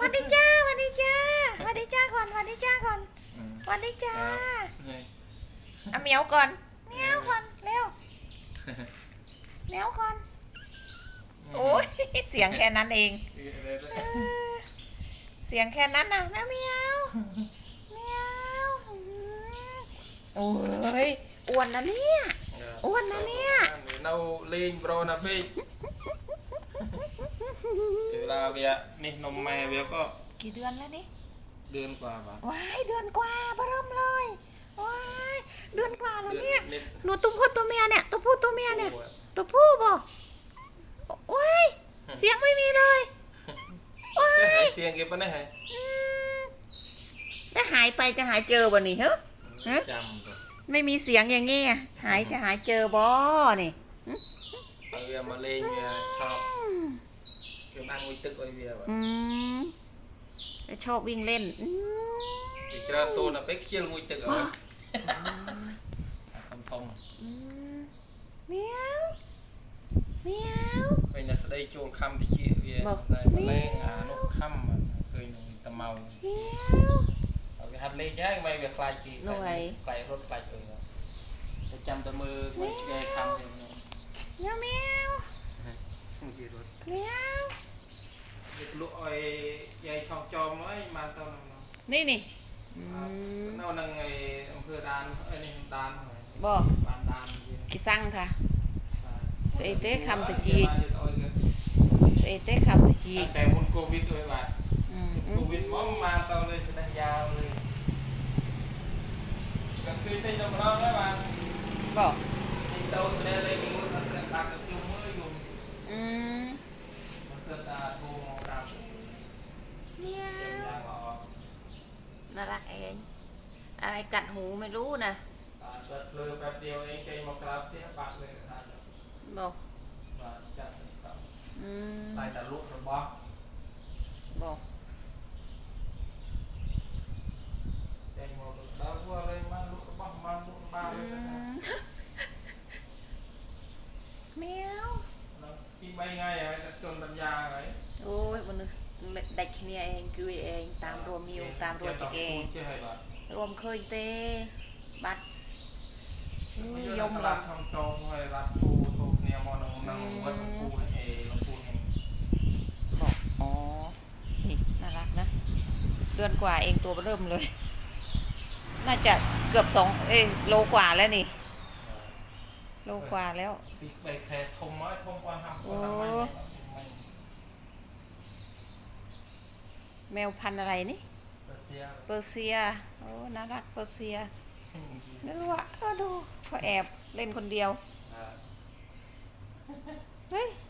วันดีจ้าวันดีจ้าวันดีจ้าก่อนวันดีจ้าก่อนวันดีจ้าเอาเมียวก่อนเมียวก่อนเร็วเมียวก่อนโอ้ยเสียงแค่นั้นเอง เสียงแค่นั้นนะแมวเมียวเมียวโอ้ยอ้วนนะเนี่ยอ้วนนะเนี่ยเราเล่นโปรนะพี่ ลาเวียนี่นมแม่เวียก็กี่เดือนแล้วนี่เดือนกว่าบาทว้ายเดือนกว่าเริ่มเลยว้ายเดือนกว่าแล้วเนี่ย หนูตุ้มพูดตัวเมียเนี่ยตัวพูดตัวเมียเนี่ยตัวผู้บอกว้ายเสียงไม่มีเลยว้ายเสียงเก็บไปไหนหายถ้าหายไปจะหายเจอบ่นี่เหรอจำไม่มีเสียงอย่างงี้หายจะหายเจอบ่นี่เอาเรียมาเล่นชอบ โอ้ยตึกโอ้ยเบียร์อืมชอบวิ่งเล่นอืมไราจตัวน่ะไปเคี่ยวงุยตึกเอาทำฟองอืมเมียวเมียว ไปน่ะสะได้โจลค่ำที่เจียเบียร์บอนแมลงอานุค่ำอะเคยมีตะเมาเมียว เอาไปหัดเล่นจ้าไม่เบคลายจีรวย คลายรถคลายเออจะจำแตะมือคนแก่ค่ำเลยเนี่เมียวเมียวเมียว ด็กลูกไอ้ยายช่องจอมไอ้มาตอนนั้องนี่นี่เนานังไอ้อำเภอดานไอ้นี่ดานหน่อยบ่บ้านดานเย็นกิสั่งค่ะ อ่าเสียเต้คำตะจี เดี๋ยกแล้สเต้คำตะจีแต่พ้นโควิดด้วยะอืโควิดมันมาตอนเลยแสดงยาวเลยก็คือที่จำเราได้ว่าบ่ที่เราแสงเลย น่ารักเอง อะไรกัดหูไม่รู้นะตาเกิดเลยแป๊บเดียวเองใจมากราบที่ปากเลยตาบ่บาดจับตับอืมตายแต่ลูกระบอบ่ใจมองดาวว่าอะไรมาลูกระบอมาลูกบ้าอืเลยนะมเมียวแล้วพี่ไม่ไงอะจะจนปัญญาไง โอ้ยมันได้แค่นี้เองคือเองตามรวมมิวตามรวมจิเกรวมเคยเตบัดยมละทำตรงเลยรัดปูตูเนี่ยมอนนังวัดปูเองปูเองบอกอ๋อนี่น่ารักนะเดือนกว่าเองตัวเริ่มเลย น่าจะเกือบสองเอ้โลกว่าแล้วนี่โลกว่าแล้วบิ๊กใบแคททอยทมกว่าห้า แมวพันธุ์อะไรนี่เสียเปอร์เซีย โอ้ น่ารักเปอร์เซียนึกว่าเออดูเขาแอบเล่นคนเดียว เฮ้ยมามามามา